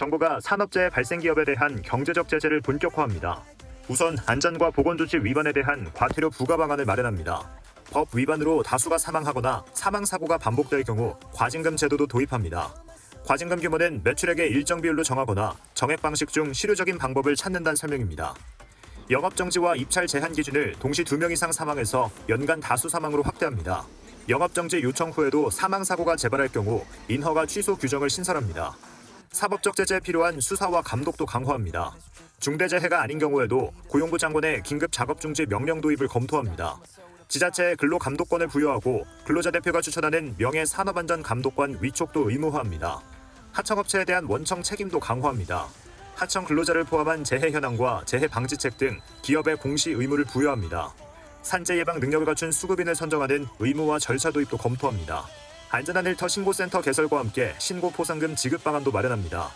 정부가 산업재해 발생 기업에 대한 경제적 제재를 본격화합니다. 우선 안전과 보건조치 위반에 대한 과태료 부과 방안을 마련합니다. 법 위반으로 다수가 사망하거나 사망 사고가 반복될 경우 과징금 제도도 도입합니다. 과징금 규모는 매출액의 일정 비율로 정하거나 정액 방식 중 실효적인 방법을 찾는다는 설명입니다. 영업 정지와 입찰 제한 기준을 동시 2명 이상 사망해서 연간 다수 사망으로 확대합니다. 영업 정지 요청 후에도 사망 사고가 재발할 경우 인허가 취소 규정을 신설합니다. 사법적 제재에 필요한 수사와 감독도 강화합니다. 중대재해가 아닌 경우에도 고용부 장관의 긴급 작업 중지 명령 도입을 검토합니다. 지자체에 근로 감독권을 부여하고 근로자 대표가 추천하는 명예 산업안전 감독관 위촉도 의무화합니다. 하청업체에 대한 원청 책임도 강화합니다. 하청 근로자를 포함한 재해 현황과 재해 방지책 등 기업의 공시 의무를 부여합니다. 산재 예방 능력을 갖춘 수급인을 선정하는 의무화 절차 도입도 검토합니다. 안전한 일터 신고센터 개설과 함께 신고 포상금 지급 방안도 마련합니다.